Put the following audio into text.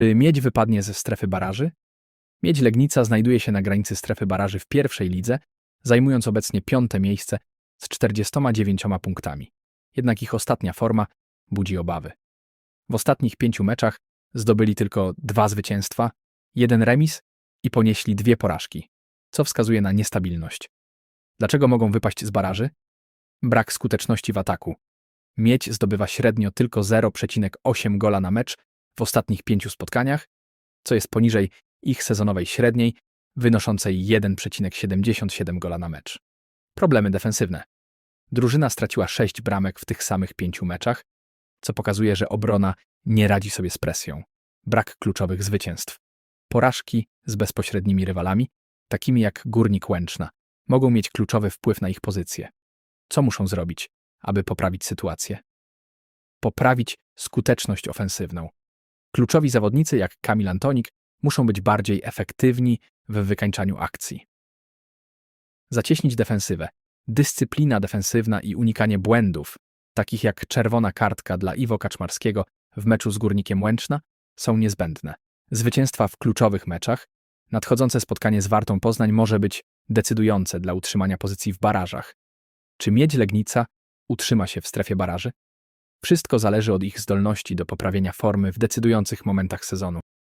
Czy Miedź wypadnie ze strefy baraży? Miedź Legnica znajduje się na granicy strefy baraży w pierwszej lidze, zajmując obecnie piąte miejsce z 49 punktami. Jednak ich ostatnia forma budzi obawy. W ostatnich pięciu meczach zdobyli tylko dwa zwycięstwa, jeden remis i ponieśli dwie porażki, co wskazuje na niestabilność. Dlaczego mogą wypaść z baraży? Brak skuteczności w ataku. Miedź zdobywa średnio tylko 0,8 gola na mecz w ostatnich pięciu spotkaniach, co jest poniżej ich sezonowej średniej, wynoszącej 1,77 gola na mecz. Problemy defensywne. Drużyna straciła sześć bramek w tych samych pięciu meczach, co pokazuje, że obrona nie radzi sobie z presją. Brak kluczowych zwycięstw. Porażki z bezpośrednimi rywalami, takimi jak Górnik Łęczna, mogą mieć kluczowy wpływ na ich pozycję. Co muszą zrobić, aby poprawić sytuację? Poprawić skuteczność ofensywną. Kluczowi zawodnicy jak Kamil Antonik muszą być bardziej efektywni w wykańczaniu akcji. Zacieśnić defensywę. Dyscyplina defensywna i unikanie błędów, takich jak czerwona kartka dla Iwo Kaczmarskiego w meczu z Górnikiem Łęczna, są niezbędne. Zwycięstwa w kluczowych meczach, nadchodzące spotkanie z Wartą Poznań może być decydujące dla utrzymania pozycji w barażach. Czy Miedź Legnica utrzyma się w strefie baraży? Wszystko zależy od ich zdolności do poprawienia formy w decydujących momentach sezonu.